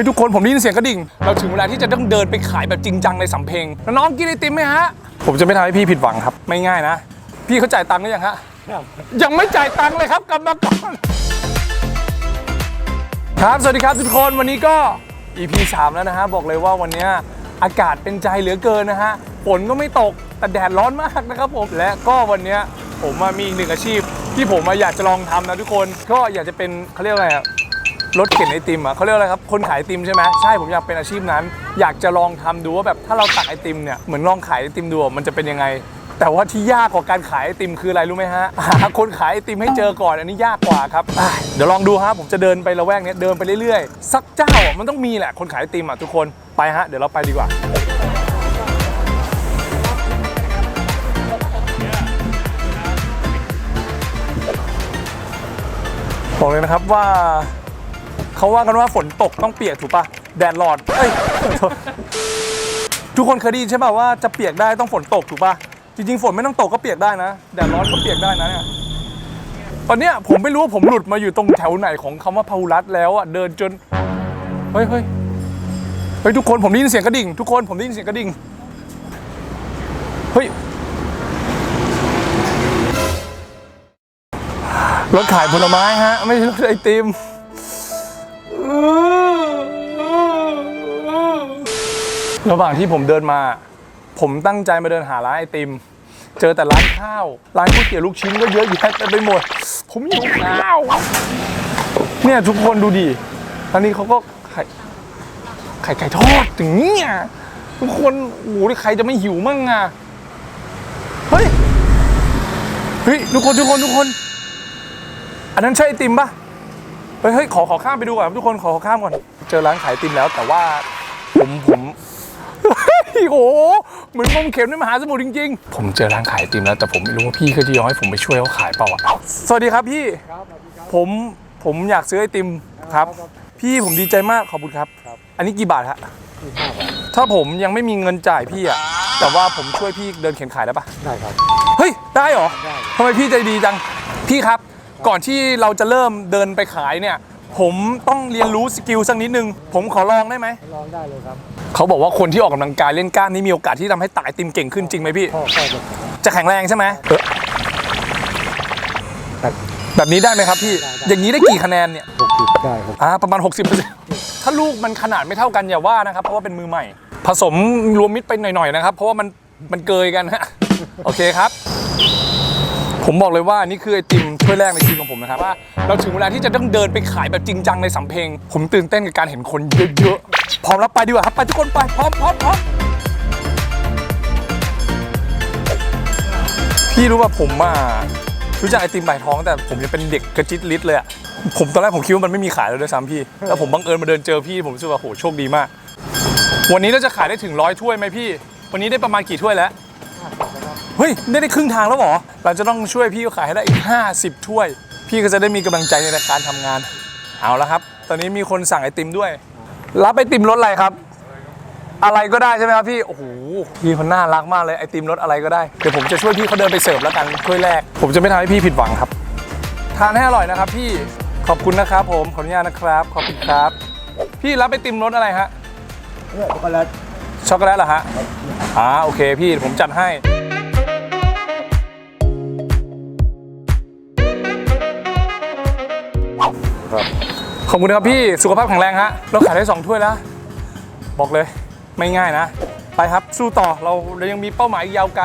ฮ้ยทุกคนผมได้ยินเสียงกระดิ่ง เราถึงเวลาที่จะต้องเดินไปขายแบบจริงจังในสำเพ็งแล้วน้องกินไอติมไหมฮะ ผมจะไม่ทำให้พี่ผิดหวังครับ ไม่ง่ายนะ พี่เขาจ่ายตังค์หรือยังฮะ ยังไม่จ่ายตังค์เลยครับกลับมาก่อนครับ สวัสดีครับทุกคน วันนี้ก็ EP 3 แล้วนะฮะ บอกเลยว่าวันนี้อากาศเป็นใจเหลือเกินนะฮะ ฝนก็ไม่ตก แต่แดดร้อนมากนะครับผม และก็วันนี้ผมมามีอีกหนึ่งอาชีพ ที่ผมมาอยากจะลองทำนะทุกคน ก็อยากจะเป็นเขาเรียกว่าอะไรอะ รถเข็นไอติมอะเขาเรียกอะไรครับ คนขายไอติมใช่ไหมใช่ผมอยากเป็นอาชีพนั้น อยากจะลองทำดูว่าแบบถ้าเราตักไอติมเนี่ยเหมือนลองขายไอติมดูมันจะเป็นยังไง แต่ว่าที่ยากกว่าการขายไอติมคืออะไรรู้ไหมฮะหาคนขายไอติมให้เจอก่อนอันนี้ยากกว่าครับเดี๋ยวลองดูฮะผมจะเดินไปละแวกเนี้ยเดินไปเรื่อยๆสักเจ้ามันต้องมีแหละคนขายไอติมอะทุกคนไปฮะเดี๋ยวเราไปดีกว่าบอกเลยนะครับว่า เขาว่ากันว่าฝนตกต้องเปียกถูกปะแดดหลอดเอ้ยทุกคนเคยได้ยินใช่ป่ะว่าจะเปียกได้ต้องฝนตกถูกปะจริงๆฝนไม่ต้องตกก็เปียกได้นะแดดร้อนก็เปียกได้นะเนี่ยตอนเนี้ยผมไม่รู้ว่าผมหลุดมาอยู่ตรงแถวไหนของคำว่าพาหุรัตแล้วอะเดินจนเฮ้ยเฮ้ยเฮ้ยทุกคนผมได้ยินเสียงกระดิ่ง ทุกคนผมได้ยินเสียงกระดิ่งเฮ้ยรถขายผลไม้ฮะ ไม่ใช่รถไอติม ระหว่างที่ผมเดินมา ผมตั้งใจมาเดินหาร้านไอติม เจอแต่ร้านข้าว ร้านก๋วยเตี๋ยวลูกชิ้นก็เยอะแยะเต็มไปหมด ผมหิวข้าว เนี่ยทุกคนดูดิตอนนี้เขาก็ไข่ไข่ไก่ทอดอย่างเงี้ยทุกคนโอ้โหใครจะไม่หิวมั่งอะ เฮ้ย เฮ้ย ทุกคนทุกคนทุกคน อันนั้นใช่ไอติมปะ เฮ้ยเฮ้ยขอขอข้ามไปดูก่อนครับทุกคนขอขอข้ามก่อน เจอร้านขายไอติมแล้ว แต่ว่าผมผมเฮ้ยโอ้โหเหมือนงมเข็มในมหาสมุทรจริงๆ ผมเจอร้านขายไอติมแล้วแต่ผมไม่รู้ว่าพี่เขาจะยอมให้ผมไปช่วยเขาขายเปล่าอะสวัสดีครับพี่ผมผมอยากซื้อไอติมครับ พี่ผมดีใจมากขอบคุณครับ อันนี้กี่บาทฮะถ้าผมยังไม่มีเงินจ่ายพี่อะแต่ว่าผมช่วยพี่เดินเข็นขายได้ปะได้ครับเฮ้ยได้เหรอได้ทำไมพี่ใจดีจังพี่ครับ ก่อนที่เราจะเริ่มเดินไปขายเนี่ย ผมต้องเรียนรู้สกิลสักนิดนึง ผมขอลองได้ไหมลองได้เลยครับเขาบอกว่าคนที่ออกกำลังกายเล่นกล้ามนี่มีโอกาสที่ทำให้ตายติมเก่งขึ้นจริงไหมพี่พ่อพ่อจะจะแข็งแรงใช่ไหมเออตัดแบบนี้ได้ไหมครับพี่ได้ได้อย่างนี้ได้กี่คะแนนเนี่ยหกสิบได้ครับอ่าประมาณ 60%ถ้าลูกมันขนาดไม่เท่ากันอย่าว่านะครับ เพราะว่าเป็นมือใหม่ ผสมรวมมิตรไปหน่อยๆนะครับ เพราะว่ามันมันเกยกันฮะ โอเคครับ ผมบอกเลยว่านี่คือไอติมถ้วยแรกในชีวิตของผมนะครับว่าเราถึงเวลาที่จะต้องเดินไปขายแบบจริงจังในสำเพ็งผมตื่นเต้นกับการเห็นคนเยอะๆพร้อมแล้วไปดีกว่าครับไปทุกคนไปพร้อมพร้อมพร้อมพี่รู้ว่าผมอะรู้จักไอติมใบท้องแต่ผมยังเป็นเด็กกระจิตลิดเลยอะผมตอนแรกผมคิดว่ามันไม่มีขายแล้วด้วยซ้ำพี่แล้วผมบังเอิญมาเดินเจอพี่ผมรู้สึกว่าโหโชคดีมาก วันนี้เราจะขายได้ถึงร้อยถ้วยไหมพี่ วันนี้ได้ประมาณกี่ถ้วยแล้ว เฮ้ย ได้ได้ครึ่งทางแล้วเหรอ เราจะต้องช่วยพี่เขาขายให้ได้อีก 50 ถ้วย พี่ก็จะได้มีกำลังใจในการทำงาน เอาละครับ ตอนนี้มีคนสั่งไอติมด้วย รับไอติมรสอะไรครับ อะไรก็ได้ใช่ไหมครับพี่ โอ้โห พี่คนน่ารักมากเลย ไอติมรสอะไรก็ได้ เดี๋ยวผมจะช่วยพี่เขาเดินไปเสิร์ฟแล้วกันถ้วยแรก ผมจะไม่ทำให้พี่ผิดหวังครับ ทานให้อร่อยนะครับพี่ ขอบคุณนะครับผม ขออนุญาตนะครับ ขอบคุณครับ พี่รับไอติมรสอะไรฮะเนี่ยช็อกโกแลตช็อกโกแลตเหรอฮะ อ่าโอเคพี่ผมจัดให้ ครับ ขอบคุณครับพี่สุขภาพแข็งแรงฮะเราขายได้2ถ้วยแล้ว บอกเลยไม่ง่ายนะ ไปครับสู้ต่อเราเรายังมีเป้าหมายอีกยาวไกล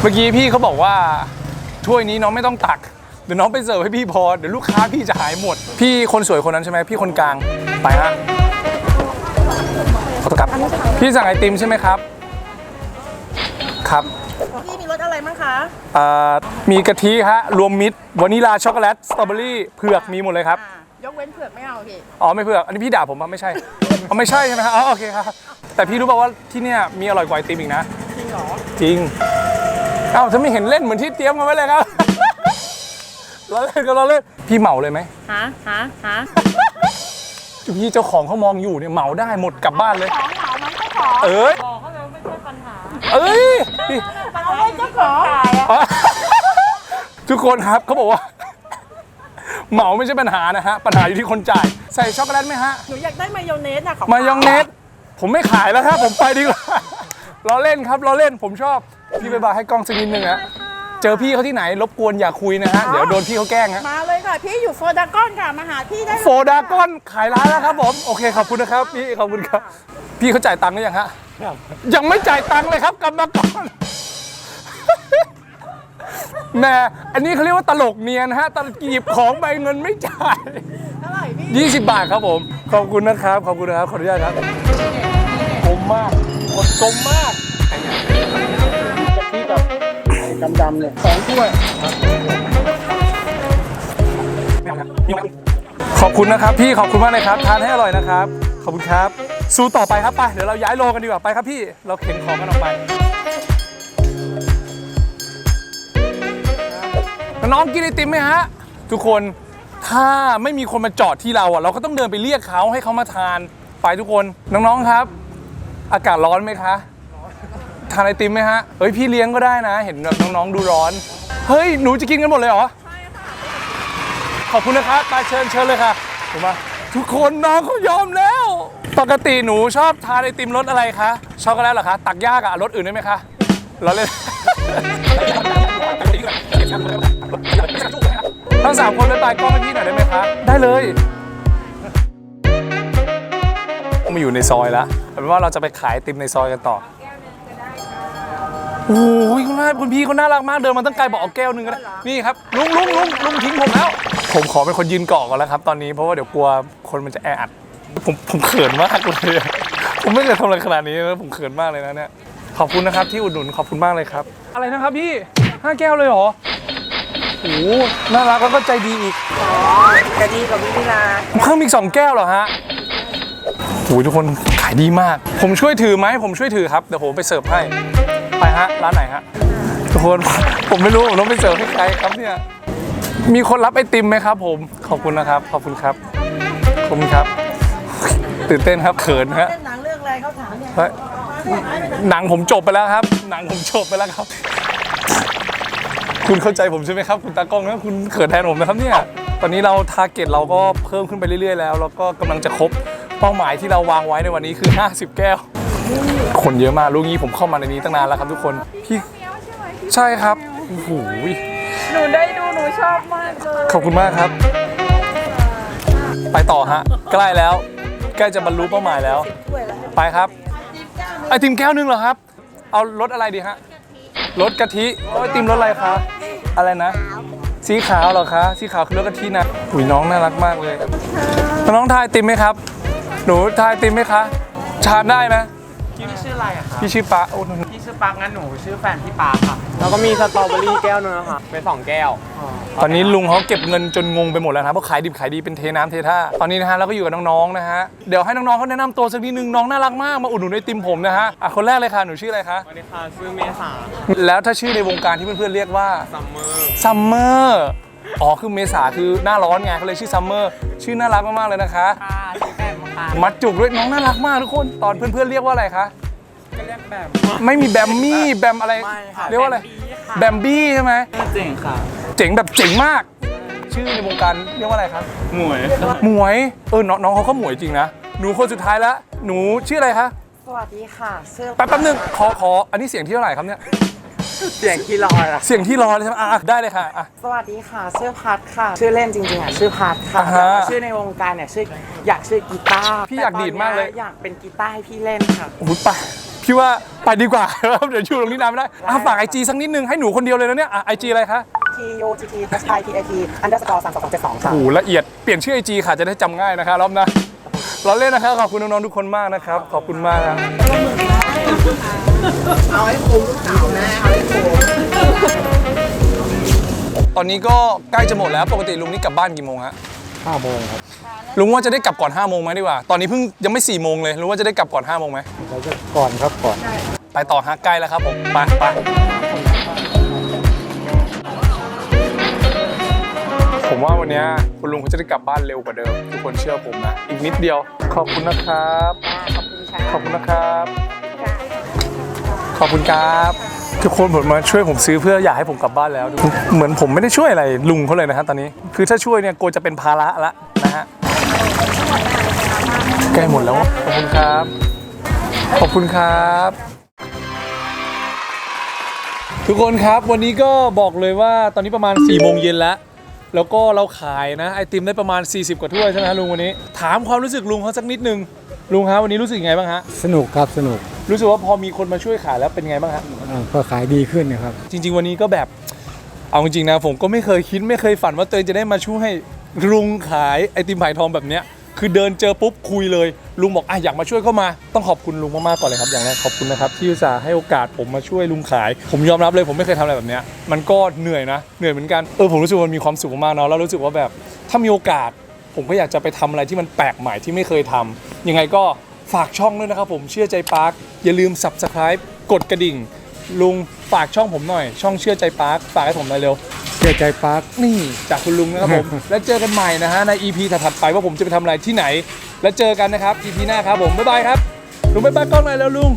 เมื่อกี้พี่เขาบอกว่าถ้วยนี้น้องไม่ต้องตักเดี๋ยวน้องไปเสิร์ฟให้พี่พอเดี๋ยวลูกค้าพี่จะหายหมด พี่คนสวยคนนั้นใช่ไหมพี่คนกลางไปฮะขอโทษครับพี่สั่งไอติมใช่ไหมครับ ครับพี่มีรสอะไรมั้งคะอ่ามีกะทิฮะรวมมิตรวานิลาช็อกโกแลตสตรอเบอรี่เผือกมีหมดเลยครับอ่า ยกเว้นเผือกไม่เอาพี่ อ๋อไม่เผือกอันนี้พี่ด่าผมปะไม่ใช่ อ๋อไม่ใช่ใช่ไหมครับอ๋อโอเคครับแต่พี่รู้ป่าวว่าที่เนี่ยมีอร่อยกว่าไอติมอีกนะ จริงเหรอ จริง เอ้าถ้าไม่เห็นเล่นเหมือนที่เตรียมกันไว้เลยครับ เราเล่นก็เราเล่น พี่เหมาเลยไหมฮะ ฮะ ฮะพี่เจ้าของเขามองอยู่เนี่ยเหมาได้หมดกลับบ้านเลย ของเหมามันเจ้าของเอ้ย บอกเขาแล้วไม่ใช่ปัญหาเอ้ยพี่ เอาไว้เจ้าของขายอะอ๋อทุกคนครับเขาบอกว่า เหมาไม่ใช่ปัญหานะฮะ ปัญหาอยู่ที่คนจ่าย ใส่ช็อกโกแลตไหมฮะ หนูอยากได้มายองเนสอะของมายองเนส ผมไม่ขายแล้วครับผมไปดีกว่าล้อเล่นครับล้อเล่นผมชอบ พี่ไปบายให้กล้องสักนิดนึงฮะ เจอพี่เขาที่ไหนรบกวนอย่าคุยนะฮะ เดี๋ยวโดนพี่เขาแกล้งฮะ มาเลยค่ะ พี่อยู่โฟดากอนค่ะ มาหาพี่ได้เลยโฟดากอนขายร้านแล้วครับผม โอเคขอบคุณนะครับพี่ขอบคุณครับ พี่เขาจ่ายตังค์หรือยังฮะ ยังไม่จ่ายตังค์เลยครับกรรมกร แหม่อันนี้เขาเรียกว่าตลกเนียนฮะตลกหยิบของไปเงินไม่จ่าย เท่าไหร่พี่20 บาทครับผม ขอบคุณนะครับ ขอบคุณนะครับ ขออนุญาตครับกลมมากกดกลมมากที่กับดำดำๆเนี่ยสองถ้วยขอบคุณนะครับพี่ ขอบคุณมากเลยครับ ทานให้อร่อยนะครับ ขอบคุณครับ สู้ต่อไปครับไป เดี๋ยวเราย้ายโลกันดีกว่าไปครับพี่ เราเข็นของกันออกไป น้องกินไอติมไหมฮะ ทุกคนถ้าไม่มีคนมาจอดที่เราอะ เราก็ต้องเดินไปเรียกเขาให้เขามาทานไปทุกคนน้องๆครับ อากาศร้อนไหมคะทานไอติมไหมฮะเฮ้ยพี่เลี้ยงก็ได้นะ เห็นแบบน้องๆดูร้อน เฮ้ยหนูจะกินกันหมดเลยเหรอขอบคุณนะครับไปเชิญเชิญเลยค่ะผมมทุกคนน้องเขายอมแล้ว ปกติหนูชอบทานไอติมรสอะไรคะช็อกโกแลตเหรอคะตักยากอะรสอื่นได้ไหมคะเราเล่น ทั้งสามคนไปปลายกล้องให้พี่หน่อยได้ไหมคะได้เลยมาอยู่ในซอยแล้วเป็นว่าเราจะไปขายติมในซอยกันต่อโอ้ยคุณแม่คุณพี่เขาน่ารักมากเดินมาตั้งไกลบอกเอาแก้วหนึ่งก็ได้นี่ครับลุงลุงลุงลุงทิ้งผมแล้ว ผมขอเป็นคนยืนเกาะก่อนแล้วครับ ตอนนี้เพราะว่าเดี๋ยวกลัวคนมันจะแออัด ผมผมเขินมากเลยผมไม่เคยทำอะไรขนาดนี้นะผมเขินมากเลยนะเนี่ยขอบคุณนะครับที่อุดหนุนขอบคุณมากเลยครับ อะไรนะครับพี่ห้าแก้วเลยเหรอ โอ้โหน่ารักแล้วก็ใจดีอีกกะดีกับวิลาเพิ่มอีกสองแก้วเหรอฮะโอ้ยทุกคนขายดีมาก ผมช่วยถือไหมผมช่วยถือครับเดี๋ยวผมไปเสิร์ฟให้ไปฮะร้านไหนฮะทุกคนผมไม่รู้ผมต้องไปเสิร์ฟให้ใครครับเนี่ยมีคนรับไอติมไหมครับ ผมขอบคุณนะครับ ขอบคุณครับขอบคุณครับ ตื่นเต้นครับเขินฮะเป็นหนังเรื่องอะไรเขาถามเนี่ยเฮ้ยหนังผมจบไปแล้วครับ หนังผมจบไปแล้วครับ คุณเข้าใจผมใช่ไหมครับ คุณตากล้องนะคุณเขินแทนผมนะครับเนี่ย ตอนนี้เราทาร์เก็ตเราก็เพิ่มขึ้นไปเรื่อยๆแล้ว แล้วก็กำลังจะครบเป้าหมายที่เราวางไว้ในวันนี้คือ 50 แก้ว คนเยอะมากรู้งี้ผมเข้ามาในนี้ตั้งนานแล้วครับทุกคนพี่ใช่ครับโอ้โหหนูได้ดูหนูชอบมากเลยขอบคุณมากครับ ไปต่อฮะใกล้แล้ว ใกล้จะบรรลุเป้าหมายแล้ว ไปครับไอติมแก้วหนึงเหรอครับ เอารสอะไรดีฮะ รสกะทิเอาไอติมรสอะไรคะอะไรนะ สีขาวเหรอคะสีขาวคือรสกะทินะอุ้ยน้องน่ารักมากเลยน้องทายไอติมไหมครับ หนูทายไอติมไหมคะทานได้ไหมพี่ชื่ออะไรอะคะพี่ชื่อปะโอ้ พี่ชื่อปักงั้นหนูชื่อแฟนพี่ปาค่ะแล้วก็มีสตรอเบอรี่แก้วนึงอะค่ะเป็นสองแก้ว ตอนนี้ลุงเขาเก็บเงินจนงงไปหมดแล้วนะครับเพราะขายดิบขายดีเป็นเทน้ำเทท่า ตอนนี้นะฮะเราก็อยู่กับน้องๆนะฮะ เดี๋ยวให้น้องๆเขาแนะนำตัวสักนิดนึงน้องน่ารักมากมาอุดหนุนไอติมผมนะฮะอะคนแรกเลยค่ะหนูชื่ออะไรคะสวัสดีค่ะชื่อเมษาแล้วถ้าชื่อในวงการที่เพื่อนๆเรียกว่าซัมเมอร์ซัมเมอร์อ๋อคือเมษาคือหน้าร้อนไงเขาเลยชื่อซัมเมอร์ชื่อน่ารักมากๆเลยนะคะ ค่ะชื่อแบมค่ะมัดจุกด้วยน้องน่ารักมากทุกคน ตอนเพื่อนๆเรียกว่าอะไรคะ ก็เรียกแบมไม่มีแบมมี่แบมอะไรไม่ค่ะเรียกว่าอะไรแบแบมมบี้ใช่ไหมเจ๋งค่ะ เจ๋งแบบเจ๋งมาก ชื่อในวงการเรียกว่าอะไรครับ หมวยหมวยเออน้องน้องเขาก็หมวยจริงนะหนูคนสุดท้ายแล้วหนูชื่ออะไรคะสวัสดีค่ะเสื้อแป๊บแป๊บนึงขอขออันนี้เสียงที่เท่าไหร่ครับเนี่ยเสียงคีลอยอะเสียงที่รอเลยใช่ไหมอะได้เลยค่ะอะ สวัสดีค่ะ ชื่อพัดค่ะ ชื่อเล่นจริงๆอะชื่อพัดค่ะอ่าฮะชื่อในวงการเนี่ยชื่ออยากชื่อกีตาร์พี่อยากดีดมากเลย แต่ตอนนี้อยากเป็นกีตาร์ให้พี่เล่นค่ะ โอ้ยไป พี่ว่าไปดีกว่าครับเดี๋ยวอยู่ตรงนี้นานไม่ได้อะฝากไอจีสักนิดนึงให้หนูคนเดียวเลยนะเนี่ยอะไอจีอะไรคะ T O T T H I T I T underscore สามสองสองเจ็ดสองค่ะ โอ้โหละเอียดเปลี่ยนชื่อไอจีค่ะจะได้จำง่ายนะคะรอบหน้าเราเล่นนะครับขอบคุณน้องๆทุกคนมากนะครับขอบคุณมากครับตอนนี้ก็ใกล้จะหมดแล้วปกติลุงนี่กลับบ้านกี่โมงฮะห้าโมงครับ ลุงว่าจะได้กลับก่อน5้าโมงไหมดีกว่า ตอนนี้เพิ่งยังไม่4ี่โมงเลยลุงว่าจะได้กลับก่อน5้าโมงไหมเราจะก่อนครับก่อน ไปต่อฮะใกล้แล้วครับผม ไปไปผมว่าวันเนี้ยคุณลุงเขาจะได้กลับบ้านเร็วกว่าเดิม ทุกคนเชื่อผมนะ อีกนิดเดียว ขอบคุณนะครับขอบคุณนะครับ ขอบคุณครับ ทุกคนผมมาช่วยผมซื้อเพื่ออยากให้ผมกลับบ้านแล้ว เหมือนผมไม่ได้ช่วยอะไรลุงเขาเลยนะฮะตอนนี้ คือถ้าช่วยเนี่ยกลัวจะเป็นภาระละนะฮะ ใกล้หมดแล้ว ขอบคุณครับ ขอบคุณครับ ทุกคนครับวันนี้ก็บอกเลยว่าตอนนี้ประมาณ4ี่โมงเย็นแล้ว แล้วก็เราขายนะ ไอติมได้ประมาณ 40 กว่าถ้วยใช่ไหมฮะลุงวันนี้ ถามความรู้สึกลุงเขาสักนิดนึงลุงฮะวันนี้รู้สึกยังไงบ้างฮะ สนุกครับสนุกรู้สึกว่าพอมีคนมาช่วยขายแล้วเป็นไงบ้างฮะอ่าก็ขายดีขึ้นนะครับ จริง ๆ วันนี้ก็แบบ เอาจริงๆนะผมก็ไม่เคยคิดไม่เคยฝันว่าเตยจะได้มาช่วย ลุงขายไอติมไผ่ทองแบบเนี้ยคือเดินเจอปุ๊บคุยเลย ลุงบอกอะอยากมาช่วยก็มา ต้องขอบคุณลุงมากๆก่อนเลยครับอย่างแรกขอบคุณนะครับที่อุตส่าห์ให้โอกาสผมมาช่วยลุงขาย ผมยอมรับเลยผมไม่เคยทำอะไรแบบเนี้ยมันก็เหนื่อยนะเหนื่อยเหมือนกันเออผมรู้สึกว่ามันมีความสุขมากๆเนาะแล้วรู้สึกว่าแบบถ้ามีโอกาส ผมก็อยากจะไปทำอะไรที่มันแปลกใหม่ที่ไม่เคยทำยังไงก็ฝากช่องด้วยนะครับผมเชื่อใจปาร์คอย่าลืม subscribe กดกระดิ่ง ลุงฝากช่องผมหน่อย ช่องเชื่อใจปาร์คฝากให้ผมหน่อยเร็ว เชื่อใจปาร์คนี่จากคุณลุงนะครับผม แล้วเจอกันใหม่นะฮะใน EP ถัดๆไปว่าผมจะไปทำอะไรที่ไหน แล้วเจอกันนะครับ EP หน้าครับผมบ๊ายบายครับลุงบ๊ายบายกล้องหน่อยแล้วลุง